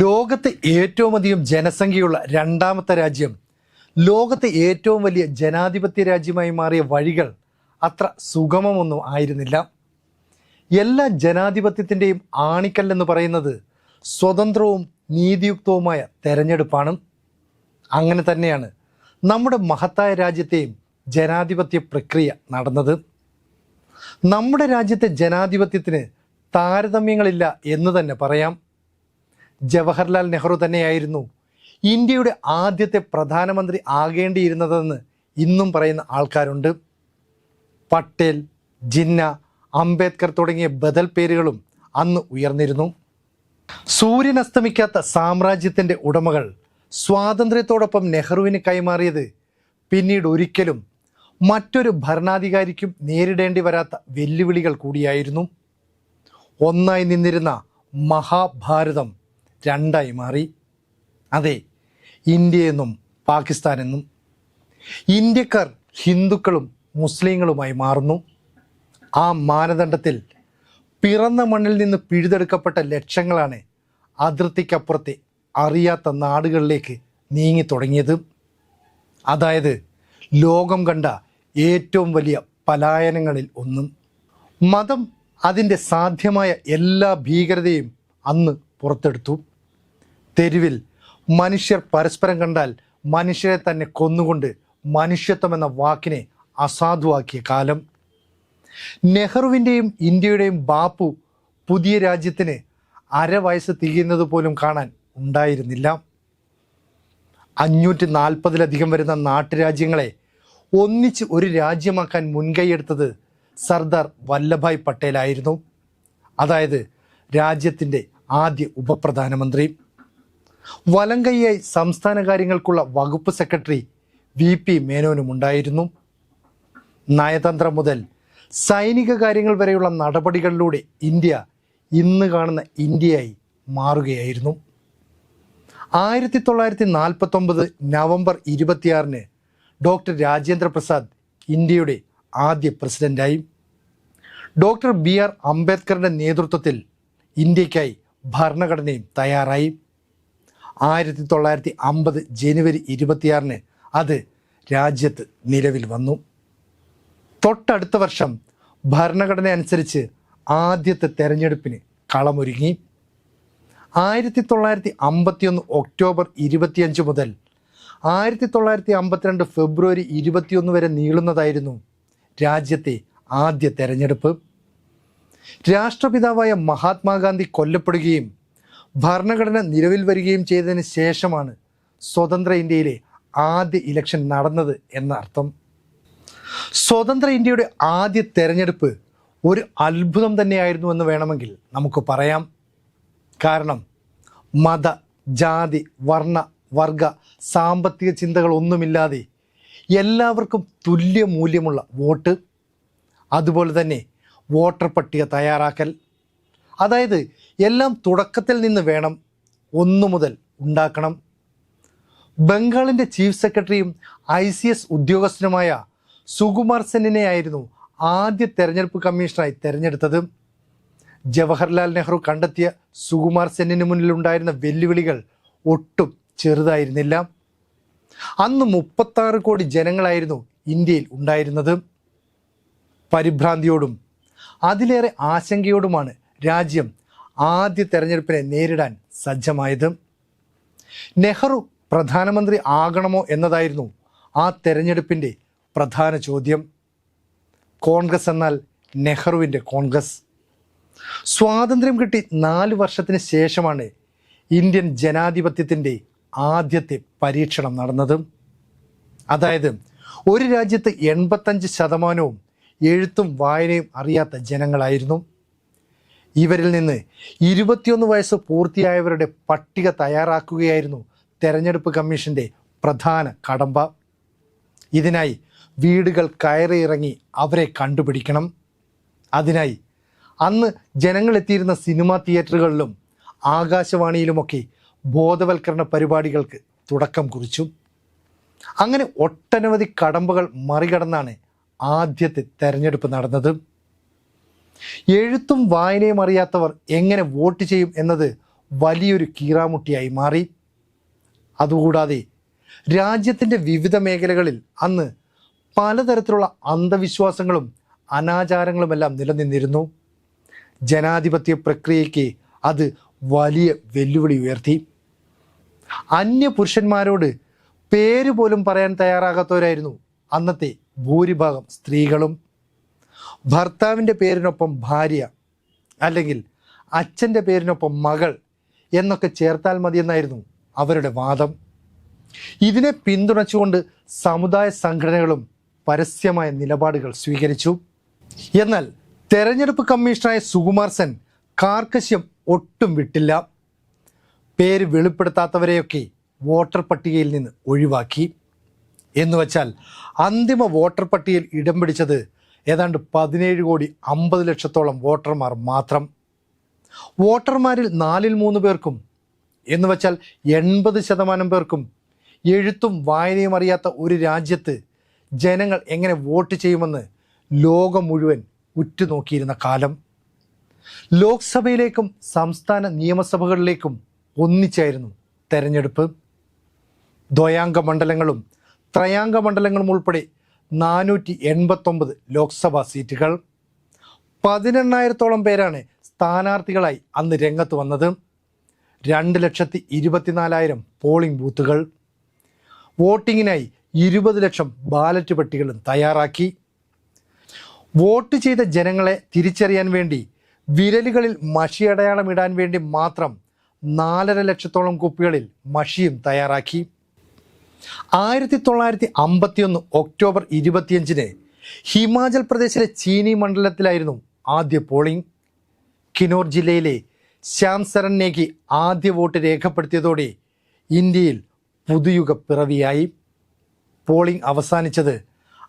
ലോകത്തെ ഏറ്റവും അധികം ജനസംഖ്യയുള്ള രണ്ടാമത്തെ രാജ്യം ലോകത്തെ ഏറ്റവും വലിയ ജനാധിപത്യ രാജ്യമായി മാറിയ വഴികൾ അത്ര സുഗമമൊന്നും ആയിരുന്നില്ല. എല്ലാ ജനാധിപത്യത്തിന്റെയും ആണിക്കല്ലെന്ന് പറയുന്നത് സ്വതന്ത്രവും നീതിയുക്തവുമായ തെരഞ്ഞെടുപ്പാണ്. അങ്ങനെ തന്നെയാണ് നമ്മുടെ മഹത്തായ രാജ്യത്തെയും ജനാധിപത്യ പ്രക്രിയ നടന്നത്. നമ്മുടെ രാജ്യത്തെ ജനാധിപത്യത്തിന് താരതമ്യങ്ങളില്ല എന്ന് തന്നെ പറയാം. ജവഹർലാൽ നെഹ്റു തന്നെയായിരുന്നു ഇന്ത്യയുടെ ആദ്യത്തെ പ്രധാനമന്ത്രി ആകേണ്ടിയിരുന്നതെന്ന് ഇന്നും പറയുന്ന ആൾക്കാരുണ്ട്. പട്ടേൽ ജിന്ന അംബേദ്കർ തുടങ്ങിയ ബദൽ പേരുകളും അന്ന് ഉയർന്നിരുന്നു. സൂര്യൻ അസ്തമിക്കാത്ത സാമ്രാജ്യത്തിന്റെ ഉടമകൾ സ്വാതന്ത്ര്യത്തോടൊപ്പം നെഹ്റുവിന് കൈമാറിയത് പിന്നീട് ഒരിക്കലും മറ്റൊരു ഭരണാധികാരിക്കും നേരിടേണ്ടി വരാത്ത വെല്ലുവിളികൾ കൂടിയായിരുന്നു. ഒന്നായി നിന്നിരുന്ന മഹാഭാരതം രണ്ടായി മാറി. അതെ ഇന്ത്യയെന്നും പാകിസ്ഥാനെന്നും. ഇന്ത്യക്കാർ ഹിന്ദുക്കളും മുസ്ലിങ്ങളുമായി മാറുന്നു. ആ മാനദണ്ഡത്തിൽ പിറന്ന മണ്ണിൽ നിന്ന് പിഴുതെടുക്കപ്പെട്ട ലക്ഷങ്ങളാണ് അതിർത്തിക്കപ്പുറത്തെ അറിയാത്ത നാടുകളിലേക്ക് നീങ്ങി തുടങ്ങിയത് അതായത് ലോകം കണ്ട ഏറ്റവും വലിയ പലായനങ്ങളിൽ ഒന്നും. മതം അതിന്റെ സാധ്യമായ എല്ലാ ഭീകരതയും അന്ന് പുറത്തെടുത്തു. തെരുവിൽ മനുഷ്യർ പരസ്പരം കണ്ടാൽ മനുഷ്യരെ തന്നെ കൊന്നുകൊണ്ട് മനുഷ്യത്വം എന്ന വാക്കിനെ അസാധുവാക്കിയ കാലം. നെഹ്റുവിന്റെയും ഇന്ത്യയുടെയും ബാപ്പു പുതിയ രാജ്യത്തിന് അര വയസ്സ് തികയുന്നത് പോലും കാണാൻ ഉണ്ടായിരുന്നില്ല. അഞ്ഞൂറ്റി നാൽപ്പതിലധികം വരുന്ന നാട്ടുരാജ്യങ്ങളെ ഒന്നിച്ച് ഒരു രാജ്യമാക്കാൻ മുൻകൈയെടുത്തത് സർദാർ വല്ലഭായ് പട്ടേലായിരുന്നു. അതായത് രാജ്യത്തിന്റെ ആദ്യ ഉപപ്രധാനമന്ത്രി. വലങ്കൈയായി സംസ്ഥാന കാര്യങ്ങൾക്കുള്ള വകുപ്പ് സെക്രട്ടറി വി പി മേനോനും ഉണ്ടായിരുന്നു. നയതന്ത്രം മുതൽ സൈനിക കാര്യങ്ങൾ വരെയുള്ള നടപടികളിലൂടെ ഇന്ത്യ ഇന്ന് കാണുന്ന ഇന്ത്യയായി മാറുകയായിരുന്നു. ആയിരത്തി തൊള്ളായിരത്തി നാൽപ്പത്തൊമ്പത് നവംബർ ഇരുപത്തിയാറിന് ഡോക്ടർ രാജേന്ദ്ര പ്രസാദ് ഇന്ത്യയുടെ ആദ്യ പ്രസിഡന്റായി. ഡോക്ടർ ബി ആർ അംബേദ്കറുടെ നേതൃത്വത്തിൽ ഇന്ത്യക്കായി ഭരണഘടനയും തയ്യാറായി. ആയിരത്തി തൊള്ളായിരത്തി അമ്പത് ജനുവരി ഇരുപത്തിയാറിന് അത് രാജ്യത്ത് നിലവിൽ വന്നു. തൊട്ടടുത്ത വർഷം ഭരണഘടന അനുസരിച്ച് ആദ്യത്തെ തെരഞ്ഞെടുപ്പിന് കളമൊരുങ്ങി. ആയിരത്തി തൊള്ളായിരത്തി അമ്പത്തിയൊന്ന് ഒക്ടോബർ ഇരുപത്തിയഞ്ച് മുതൽ ആയിരത്തി തൊള്ളായിരത്തി അമ്പത്തിരണ്ട് ഫെബ്രുവരി ഇരുപത്തിയൊന്ന് വരെ നീളുന്നതായിരുന്നു രാജ്യത്തെ ആദ്യ തെരഞ്ഞെടുപ്പ്. രാഷ്ട്രപിതാവായ മഹാത്മാഗാന്ധി കൊല്ലപ്പെടുകയും ഭരണഘടന നിലവിൽ വരികയും ചെയ്തതിന് ശേഷമാണ് സ്വതന്ത്ര ഇന്ത്യയിലെ ആദ്യ ഇലക്ഷൻ നടന്നത് എന്ന അർത്ഥം. സ്വതന്ത്ര ഇന്ത്യയുടെ ആദ്യ തെരഞ്ഞെടുപ്പ് ഒരു അത്ഭുതം തന്നെയായിരുന്നു എന്ന് വേണമെങ്കിൽ നമുക്ക് പറയാം. കാരണം മത ജാതി വർണ വർഗ സാമ്പത്തിക ചിന്തകളൊന്നുമില്ലാതെ എല്ലാവർക്കും തുല്യ മൂല്യമുള്ള വോട്ട് അതുപോലെ തന്നെ വോട്ടർ പട്ടിക തയ്യാറാക്കൽ. അതായത് എല്ലാം തുടക്കത്തിൽ നിന്ന് വേണം ഒന്നു മുതൽ ഉണ്ടാക്കണം. ബംഗാളിന്റെ ചീഫ് സെക്രട്ടറിയും ഐ സി എസ് ഉദ്യോഗസ്ഥനുമായ സുകുമാർ സെന്നിനെയായിരുന്നു ആദ്യ തെരഞ്ഞെടുപ്പ് കമ്മീഷണറായി തെരഞ്ഞെടുത്തത്. ജവഹർലാൽ നെഹ്റു കണ്ടെത്തിയ സുകുമാർ സെന്നിന് മുന്നിലുണ്ടായിരുന്ന വെല്ലുവിളികൾ ഒട്ടും ചെറുതായിരുന്നില്ല. അന്ന് മുപ്പത്താറ് കോടി ജനങ്ങളായിരുന്നു ഇന്ത്യയിൽ ഉണ്ടായിരുന്നത്. പരിഭ്രാന്തിയോടും അതിലേറെ ആശങ്കയോടുമാണ് രാജ്യം ആദ്യ തെരഞ്ഞെടുപ്പിനെ നേരിടാൻ സജ്ജമായത്. നെഹ്റു പ്രധാനമന്ത്രി ആകണമോ എന്നതായിരുന്നു ആ തെരഞ്ഞെടുപ്പിന്റെ പ്രധാന ചോദ്യം. കോൺഗ്രസ് എന്നാൽ നെഹ്റുവിന്റെ കോൺഗ്രസ്. സ്വാതന്ത്ര്യം കിട്ടി നാല് വർഷത്തിന് ശേഷമാണ് ഇന്ത്യൻ ജനാധിപത്യത്തിന്റെ ആദ്യത്തെ പരീക്ഷണം നടന്നത്. അതായത് ഒരു രാജ്യത്ത് എൺപത്തഞ്ച് ശതമാനവും എഴുത്തും വായനയും അറിയാത്ത ജനങ്ങളായിരുന്നു. ഇവരിൽ നിന്ന് ഇരുപത്തിയൊന്ന് വയസ്സ് പൂർത്തിയായവരുടെ പട്ടിക തയ്യാറാക്കുകയായിരുന്നു തെരഞ്ഞെടുപ്പ് കമ്മീഷന്റെ പ്രധാന കടമ്പ. ഇതിനായി വീടുകൾ കയറിയിറങ്ങി അവരെ കണ്ടുപിടിക്കണം. അതിനായി അന്ന് ജനങ്ങളെത്തിയിരുന്ന സിനിമാ തിയേറ്ററുകളിലും ആകാശവാണിയിലുമൊക്കെ ബോധവൽക്കരണ പരിപാടികൾക്ക് തുടക്കം കുറിച്ചു. അങ്ങനെ ഒട്ടനവധി കടമ്പകൾ മറികടന്നാണ് ആദ്യത്തെ തെരഞ്ഞെടുപ്പ് നടന്നത്. എഴുത്തും വായനയും അറിയാത്തവർ എങ്ങനെ വോട്ട് ചെയ്യും എന്നത് വലിയൊരു കീറാമുട്ടിയായി മാറി. അതുകൂടാതെ രാജ്യത്തിന്റെ വിവിധ മേഖലകളിൽ അന്ന് പലതരത്തിലുള്ള അന്ധവിശ്വാസങ്ങളും അനാചാരങ്ങളുമെല്ലാം നിലനിന്നിരുന്നു. ജനാധിപത്യ പ്രക്രിയയ്ക്ക് അത് വലിയ വെല്ലുവിളി ഉയർത്തി. അന്യ പുരുഷന്മാരോട് പേര് പോലും പറയാൻ തയ്യാറാകാത്തവരായിരുന്നു അന്നത്തെ ഭൂരിഭാഗം സ്ത്രീകളും. ഭർത്താവിന്റെ പേരിനൊപ്പം ഭാര്യ അല്ലെങ്കിൽ അച്ഛന്റെ പേരിനൊപ്പം മകൾ എന്നൊക്കെ ചേർത്താൽ മതിയെന്നായിരുന്നു അവരുടെ വാദം. ഇതിനെ പിന്തുണച്ചുകൊണ്ട് സമുദായ സംഘടനകളും പരസ്യമായ നിലപാടുകൾ സ്വീകരിച്ചു. എന്നാൽ തെരഞ്ഞെടുപ്പ് കമ്മീഷണറായ സുകുമാർ സെൻ കാർക്കശ്യം ഒട്ടും വിട്ടില്ല. പേര് വെളിപ്പെടുത്താത്തവരെയൊക്കെ വോട്ടർ പട്ടികയിൽ നിന്ന് ഒഴിവാക്കി. എന്നുവച്ചാൽ അന്തിമ വോട്ടർ പട്ടികയിൽ ഇടം പിടിച്ചത് ഏതാണ്ട് പതിനേഴ് കോടി അമ്പത് ലക്ഷത്തോളം വോട്ടർമാർ മാത്രം. വോട്ടർമാരിൽ നാലിൽ മൂന്ന് പേർക്കും എന്ന് വെച്ചാൽ എൺപത് ശതമാനം പേർക്കും എഴുത്തും വായനയും അറിയാത്ത ഒരു രാജ്യത്ത് ജനങ്ങൾ എങ്ങനെ വോട്ട് ചെയ്യുമെന്ന് ലോകം മുഴുവൻ ഉറ്റുനോക്കിയിരുന്ന കാലം. ലോക്സഭയിലേക്കും സംസ്ഥാന നിയമസഭകളിലേക്കും ഒന്നിച്ചായിരുന്നു തെരഞ്ഞെടുപ്പ്. ദ്വയാംഗ മണ്ഡലങ്ങളും ത്രയാംഗ മണ്ഡലങ്ങളും ഉൾപ്പെടെ നാനൂറ്റി എൺപത്തൊമ്പത് ലോക്സഭാ സീറ്റുകൾ. പതിനെണ്ണായിരത്തോളം പേരാണ് സ്ഥാനാർത്ഥികളായി അന്ന് രംഗത്ത് വന്നത്. രണ്ട് ലക്ഷത്തി ഇരുപത്തിനാലായിരം പോളിംഗ് ബൂത്തുകൾ. വോട്ടിങ്ങിനായി ഇരുപത് ലക്ഷം ബാലറ്റ് പെട്ടികളും തയ്യാറാക്കി. വോട്ട് ചെയ്ത ജനങ്ങളെ തിരിച്ചറിയാൻ വേണ്ടി വിരലുകളിൽ മഷി അടയാളം ഇടാൻ വേണ്ടി മാത്രം നാലര ലക്ഷത്തോളം കുപ്പികളിൽ മഷിയും തയ്യാറാക്കി. ആയിരത്തി തൊള്ളായിരത്തി അമ്പത്തിയൊന്ന് ഒക്ടോബർ ഇരുപത്തിയഞ്ചിന് ഹിമാചൽ പ്രദേശിലെ ചീനി മണ്ഡലത്തിലായിരുന്നു ആദ്യ പോളിംഗ്. കിനോർ ജില്ലയിലെ ശ്യാം സരൺ നേഗി ആദ്യ വോട്ട് രേഖപ്പെടുത്തിയതോടെ ഇന്ത്യയിൽ പുതുയുഗ പിറവിയായി. പോളിംഗ് അവസാനിച്ചത്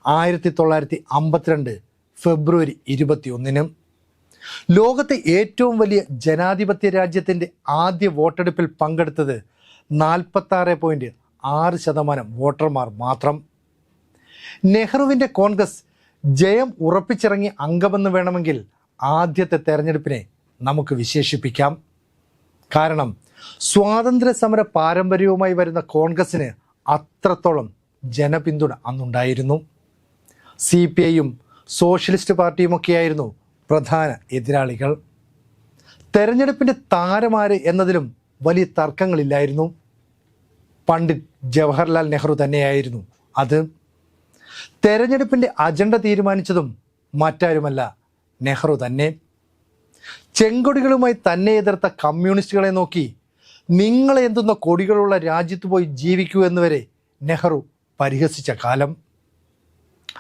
ആയിരത്തി തൊള്ളായിരത്തി അമ്പത്തിരണ്ട് ഫെബ്രുവരി ഇരുപത്തിയൊന്നിന്. ലോകത്തെ ഏറ്റവും വലിയ ജനാധിപത്യ രാജ്യത്തിന്റെ ആദ്യ വോട്ടെടുപ്പിൽ പങ്കെടുത്തത് നാൽപ്പത്താറ് പോയിന്റ് ആറ് ശതമാനം വോട്ടർമാർ മാത്രം. നെഹ്റുവിന്റെ കോൺഗ്രസ് ജയം ഉറപ്പിച്ചിറങ്ങി അംഗമെന്ന് വേണമെങ്കിൽ ആദ്യത്തെ തെരഞ്ഞെടുപ്പിനെ നമുക്ക് വിശേഷിപ്പിക്കാം. കാരണം സ്വാതന്ത്ര്യ സമര പാരമ്പര്യവുമായി വരുന്ന കോൺഗ്രസിന് അത്രത്തോളം ജനപിന്തുണ അന്നുണ്ടായിരുന്നു. സി പി ഐയും സോഷ്യലിസ്റ്റ് പാർട്ടിയുമൊക്കെയായിരുന്നു പ്രധാന എതിരാളികൾ. തെരഞ്ഞെടുപ്പിന്റെ താരമാര് എന്നതിലും വലിയ തർക്കങ്ങളില്ലായിരുന്നു. പണ്ഡിറ്റ് ജവഹർലാൽ നെഹ്റു തന്നെയായിരുന്നു. അത് തെരഞ്ഞെടുപ്പിന്റെ അജണ്ട തീരുമാനിച്ചതും മറ്റാരുമല്ല നെഹ്റു തന്നെ. ചെങ്കൊടികളുമായി തന്നെ എതിർത്ത കമ്മ്യൂണിസ്റ്റുകളെ നോക്കി നിങ്ങൾ എന്തുന്ന കൊടികളുള്ള രാജ്യത്ത് പോയി ജീവിക്കൂ എന്നുവരെ നെഹ്റു പരിഹസിച്ച കാലം.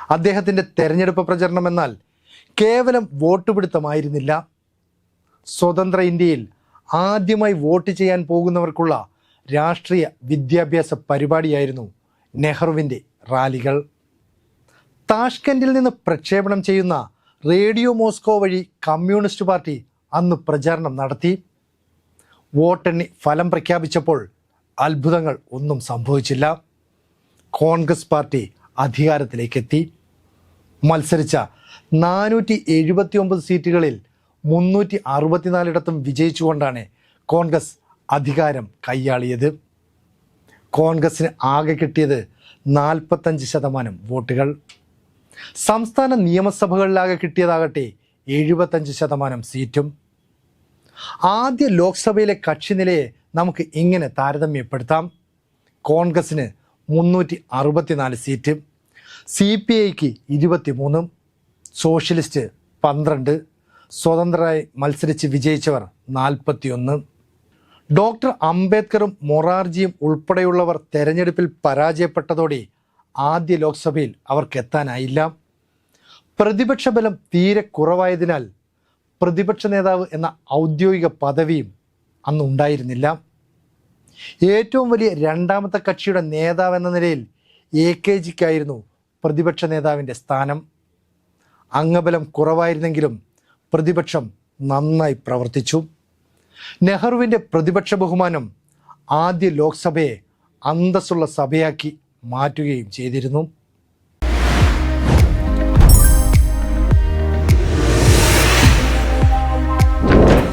അദ്ദേഹത്തിന്റെ തെരഞ്ഞെടുപ്പ് പ്രചരണം എന്നാൽ കേവലം വോട്ട് പിടുത്തമായിരുന്നില്ല. സ്വതന്ത്ര ഇന്ത്യയിൽ ആദ്യമായി വോട്ട് ചെയ്യാൻ പോകുന്നവർക്കുള്ള രാഷ്ട്രീയ വിദ്യാഭ്യാസ പരിപാടിയായിരുന്നു നെഹ്റുവിന്റെ റാലികൾ. താഷ്കൻഡിൽ നിന്ന് പ്രക്ഷേപണം ചെയ്യുന്ന റേഡിയോ മോസ്കോ വഴി കമ്മ്യൂണിസ്റ്റ് പാർട്ടി അന്ന് പ്രചാരണം നടത്തി. വോട്ടെണ്ണി ഫലം പ്രഖ്യാപിച്ചപ്പോൾ അത്ഭുതങ്ങൾ ഒന്നും സംഭവിച്ചില്ല. കോൺഗ്രസ് പാർട്ടി അധികാരത്തിലേക്കെത്തി. മത്സരിച്ച നാനൂറ്റി എഴുപത്തി ഒമ്പത് സീറ്റുകളിൽ മുന്നൂറ്റി അറുപത്തിനാലിടത്തും വിജയിച്ചുകൊണ്ടാണ് കോൺഗ്രസ് അധികാരം കൈയാളിയത്. കോൺഗ്രസിന് ആകെ കിട്ടിയത് നാൽപ്പത്തഞ്ച് ശതമാനം വോട്ടുകൾ. സംസ്ഥാന നിയമസഭകളിലാകെ കിട്ടിയതാകട്ടെ എഴുപത്തഞ്ച് ശതമാനം സീറ്റും. ആദ്യ ലോക്സഭയിലെ കക്ഷിനിലയെ നമുക്ക് ഇങ്ങനെ താരതമ്യപ്പെടുത്താം. കോൺഗ്രസിന് മുന്നൂറ്റി അറുപത്തിനാല് സീറ്റ് സി പി ഐക്ക് ഇരുപത്തിമൂന്നും സോഷ്യലിസ്റ്റ് പന്ത്രണ്ട് സ്വതന്ത്രരായി മത്സരിച്ച് വിജയിച്ചവർ നാൽപ്പത്തിയൊന്ന്. ഡോക്ടർ അംബേദ്കറും മൊറാർജിയും ഉൾപ്പെടെയുള്ളവർ തെരഞ്ഞെടുപ്പിൽ പരാജയപ്പെട്ടതോടെ ആദ്യ ലോക്സഭയിൽ അവർക്ക് എത്താനായില്ല പ്രതിപക്ഷ ബലം തീരെ കുറവായതിനാൽ പ്രതിപക്ഷ നേതാവ് എന്ന ഔദ്യോഗിക പദവിയും അന്ന് ഉണ്ടായിരുന്നില്ല ഏറ്റവും വലിയ രണ്ടാമത്തെ കക്ഷിയുടെ നേതാവ് എന്ന നിലയിൽ എ കെ ജിക്കായിരുന്നു പ്രതിപക്ഷ നേതാവിന്റെ സ്ഥാനം. അംഗബലം കുറവായിരുന്നെങ്കിലും പ്രതിപക്ഷം നന്നായി പ്രവർത്തിച്ചു. നെഹ്റുവിന്റെ പ്രതിപക്ഷ ബഹുമാനം ആദ്യ ലോക്സഭയെ അന്തസ്സുള്ള സഭയാക്കി മാറ്റുകയും ചെയ്തിരുന്നു.